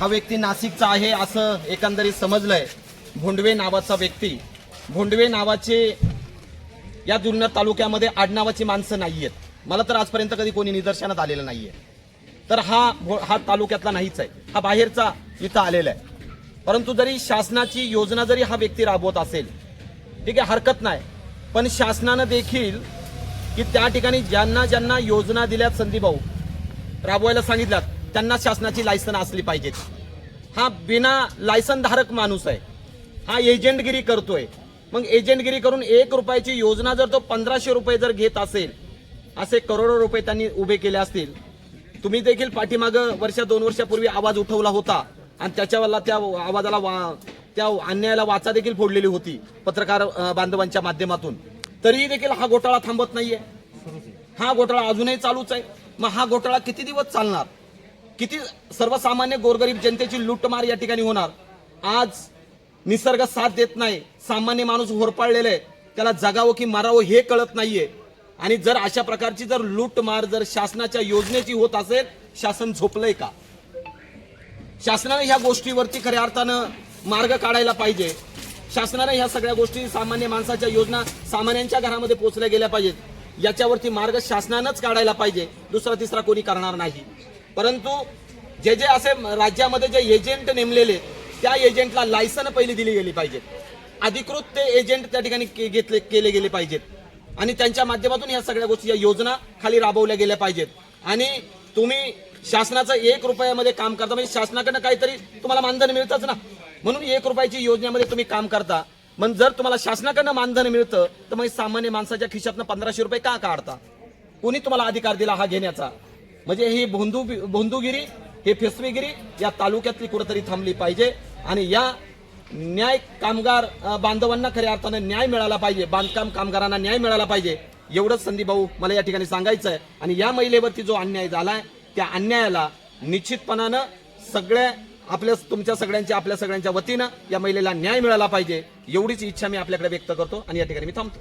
हा व्यक्ती नाशिकचा आहे असं एकंदरीत समजलंय. भोंडवे नावाचा व्यक्ती. भोंडवे नावाचे या जुन्नर तालुक्यामध्ये आडनावाची माणसं नाही आहेत मला तर आजपर्यंत कधी कोणी निदर्शनात आलेलं नाहीये. तर हा भो- हा तालुक्यातला नाहीच आहे. हा बाहेरचा इथं आलेला आहे. परंतु जरी शासनाची योजना जरी हा व्यक्ती राबवत असेल ठीक आहे हरकत नाही. पण शासनानं देखील की त्या ठिकाणी ज्यांना ज्यांना योजना दिल्यात संदीप भाऊ राबवायला सांगितल्यात त्यांना शासनाची लायसन असली पाहिजेत हा बिना लायसनधारक माणूस आहे. हा एजंटगिरी करतोय. मग एजंटगिरी करून एक रुपयाची योजना जर तो पंधराशे रुपये जर घेत असेल असे करोडो रुपये त्यांनी उभे केले असतील तुम्ही देखील पाठीमागं वर्षा दोन वर्षापूर्वी आवाज उठवला होता आणि त्याच्यावरला त्या आवाजाला वा त्या अन्यायाला वाचा देखील फोडलेली होती पत्रकार बांधवांच्या माध्यमातून. तरीही देखील हा घोटाळा थांबत नाहीये. हा घोटाळा अजूनही चालूच आहे. मग हा घोटाळा किती दिवस चालणार? किती सर्वसामान्य गोरगरीब जनतेची लूटमार या ठिकाणी होणार? आज निसर्ग साथ देत नाही सामान्य माणूस होरपाळलेला आहे. त्याला जगावं की मारावं हे कळत नाहीये. आणि जर अशा प्रकारची जर लूटमार जर शासनाच्या योजनेची होत असेल शासन झोपलंय का? शासनाने ह्या गोष्टीवरती खऱ्या अर्थानं मार्ग काढायला पाहिजे. शासनाने ह्या सगळ्या गोष्टी सामान्य माणसाच्या योजना सामान्यांच्या घरामध्ये पोहोचल्या गेल्या पाहिजेत. याच्यावरती मार्ग शासनानंच काढायला पाहिजे. दुसरा तिसरा कोणी करणार नाही. परंतु जे जे असे राज्यामध्ये जे एजंट नेमलेले त्या एजंटला लायसन पहिली दिली गेली पाहिजेत अधिकृत ते एजंट त्या ठिकाणी के- घेतले केले गेले पाहिजेत. आणि त्यांच्या माध्यमातून या सगळ्या गोष्टी या योजना खाली राबवल्या गेल्या पाहिजेत. आणि तुम्ही शासनाचं एक रुपयामध्ये काम करता म्हणजे शासनाकडनं काहीतरी तुम्हाला मानधन मिळतंच ना. म्हणून एक रुपयाची योजनेमध्ये तुम्ही काम करता. मग जर तुम्हाला शासनाकडनं मानधन मिळतं तर मग सामान्य माणसाच्या खिशातनं पंधराशे रुपये का काढता? कोणी तुम्हाला अधिकार दिला हा घेण्याचा? म्हणजे ही भोंदू भोंदूगिरी हे फेसवेगिरी या तालुक्यातली कुठेतरी थांबली पाहिजे. आणि या न्याय कामगार बांधवांना खऱ्या अर्थानं न्याय मिळाला पाहिजे. बांधकाम कामगारांना न्याय मिळाला पाहिजे. एवढंच संदीप भाऊ मला या ठिकाणी सांगायचं आहे आणि या महिलेवरती जो अन्याय झालाय त्या अन्यायाला निश्चितपणानं सगळ्या आपल्या तुमच्या सगळ्यांच्या आपल्या सगळ्यांच्या वतीनं या महिलेला न्याय मिळाला पाहिजे. एवढीच इच्छा मी आपल्याकडे व्यक्त करतो आणि या ठिकाणी मी थांबतो.